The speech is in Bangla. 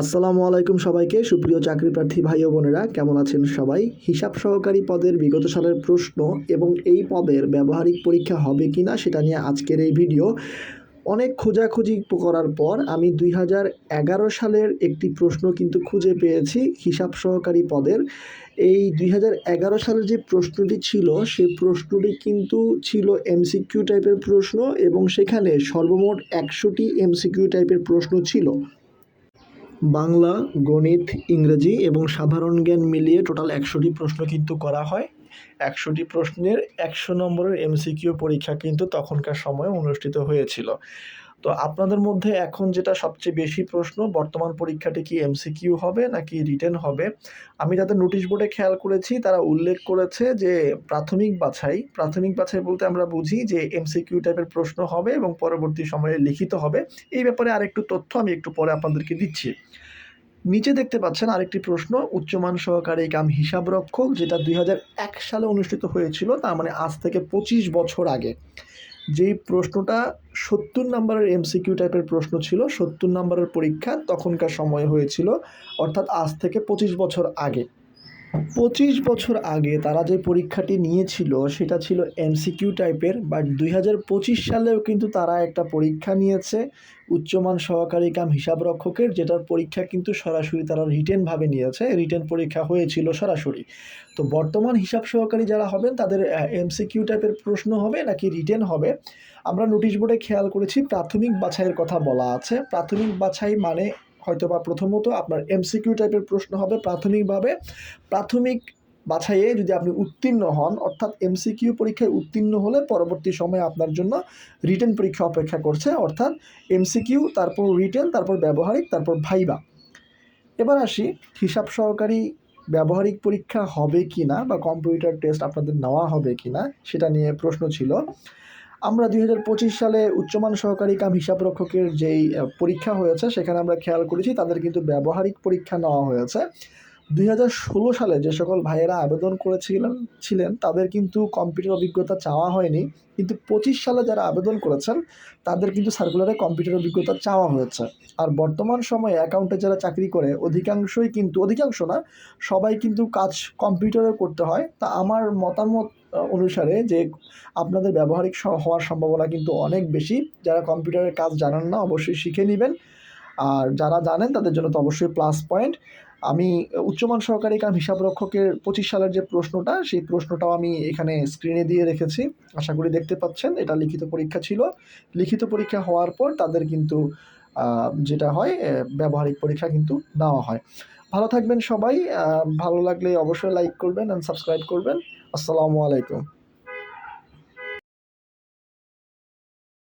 আসসালামু আলাইকুম সবাইকে। সুপ্রিয় চাকরি প্রার্থী ভাই ও বোনেরা, কেমন আছেন সবাই? হিসাব সহকারী পদের বিগত সালের প্রশ্ন এবং এই পদের ব্যবহারিক পরীক্ষা হবে কি না সেটা নিয়ে আজকের এই ভিডিও। অনেক খোঁজাখুঁজি করার পর আমি দুই হাজার এগারো সালের একটি প্রশ্ন কিন্তু খুঁজে পেয়েছি হিসাব সহকারী পদের। এই দুই হাজার এগারো সালের যে প্রশ্নটি ছিল সেই প্রশ্নটি কিন্তু ছিল এমসিকিউ টাইপের প্রশ্ন এবং সেখানে সর্বমোট একশোটি এমসিকিউ টাইপের প্রশ্ন ছিল। বাংলা, গণিত, ইংরেজি এবং সাধারণ জ্ঞান মিলিয়ে টোটাল একশোটি প্রশ্ন কিন্তু করা হয়। একশোটি প্রশ্নের একশো নম্বরের এমসিকিউ পরীক্ষা কিন্তু তখনকার সময় অনুষ্ঠিত হয়েছিল। তো আপনাদের মধ্যে এখন যেটা সবচেয়ে বেশি প্রশ্ন, বর্তমান পরীক্ষাটি কি এমসিকিউ হবে নাকি রিটেন হবে? আমি যাদের নোটিশ বোর্ডে খেয়াল করেছি, তারা উল্লেখ করেছে যে প্রাথমিক বাছাই প্রাথমিক বাছাই বলতে আমরা বুঝি যে এমসিকিউ টাইপের প্রশ্ন হবে এবং পরবর্তী সময়ে লিখিত হবে। এই ব্যাপারে আরেকটু তথ্য আমি একটু পরে আপনাদেরকে দিচ্ছি। নিচে দেখতে পাচ্ছেন আরেকটি প্রশ্ন, উচ্চমান সহকারী কাম হিসাবরক্ষক যেটা দুই সালে অনুষ্ঠিত হয়েছিল, তার মানে আজ থেকে পঁচিশ বছর আগে। যেই প্রশ্নটা সত্তর নম্বরের এমসিকিউ টাইপের প্রশ্ন ছিল, সত্তর নাম্বারের পরীক্ষা তখনকার সময় হয়েছিল, অর্থাৎ আজ থেকে পঁচিশ বছর আগে। পঁচিশ বছর আগে তারা যে পরীক্ষাটি নিয়েছিল, সেটা ছিল এমসিকিউ টাইপের বাট দুই হাজার পঁচিশ সালেও কিন্তু তারা একটা পরীক্ষা নিয়েছে, উচ্চমান সহকারী কাম হিসাবরক্ষকের যেটার পরীক্ষা কিন্তু সরাসরি তারা রিটেনভাবে নিয়েছে, রিটেন পরীক্ষা হয়েছিল সরাসরি। তো বর্তমান হিসাব সহকারী যারা হবেন, তাদের এমসিকিউ টাইপের প্রশ্ন হবে নাকি রিটেন হবে? আমরা নোটিশ বোর্ডে খেয়াল করেছি, প্রাথমিক বাছাইয়ের কথা বলা আছে। প্রাথমিক বাছাই মানে হয়তো বা প্রথমত আপনার এমসিকিউ টাইপের প্রশ্ন হবে প্রাথমিকভাবে। প্রাথমিক বাছাইয়ে যদি আপনি উত্তীর্ণ হন, অর্থাৎ এমসিকিউ পরীক্ষায় উত্তীর্ণ হলে পরবর্তী সময়ে আপনার জন্য রিটেন পরীক্ষা অপেক্ষা করছে, অর্থাৎ এমসিকিউ তারপর রিটেন, তারপর ব্যবহারিক, তারপর ভাইবা। এবার আসি, হিসাব সহকারী ব্যবহারিক পরীক্ষা হবে কি না বা কম্পিউটার টেস্ট আপনাদের নেওয়া হবে কি না সেটা নিয়ে প্রশ্ন ছিল। আমরা দুই হাজার পঁচিশ সালে উচ্চমান সহকারী কাম হিসাবরক্ষকের যেই পরীক্ষা হয়েছে, সেখানে আমরা খেয়াল করেছি তাদের কিন্তু ব্যবহারিক পরীক্ষা নেওয়া হয়েছে। দুই হাজার ষোলো সালে যে সকল ভাইয়েরা আবেদন করেছিলেন, ছিলেন, তাদের কিন্তু কম্পিউটার অভিজ্ঞতা চাওয়া হয়নি। কিন্তু পঁচিশ সালে যারা আবেদন করেছেন, তাদের কিন্তু সার্কুলারে কম্পিউটার অভিজ্ঞতা চাওয়া হয়েছে। আর বর্তমান সময়ে অ্যাকাউন্টে যারা চাকরি করে, অধিকাংশই কিন্তু, অধিকাংশ না, সবাই কিন্তু কাজ কম্পিউটারে করতে হয়। তা আমার মতামত অনুসারে যে আপনাদের ব্যবহারিক হওয়ার সম্ভাবনা কিন্তু অনেক বেশি। যারা কম্পিউটারের কাজ জানেন না, অবশ্যই শিখে নেবেন। আর যারা জানেন, তাদের জন্য তো অবশ্যই প্লাস পয়েন্ট আমি উচ্চমান সহকারী কাম হিসাবরক্ষকের পঁচিশ সালের যে প্রশ্নটা, সেই প্রশ্নটাও আমি এখানে স্ক্রিনে দিয়ে রেখেছি। আশা করি দেখতে পাচ্ছেন, এটা লিখিত পরীক্ষা ছিল। লিখিত পরীক্ষা হওয়ার পর তাদের কিন্তু যেটা হয় ব্যবহারিক পরীক্ষা কিন্তু নেওয়া হয়। ভালো থাকবেন সবাই ভালো লাগলে অবশ্যই লাইক করবেন অ্যান্ড সাবস্ক্রাইব করবেন। আসসালামু আলাইকুম।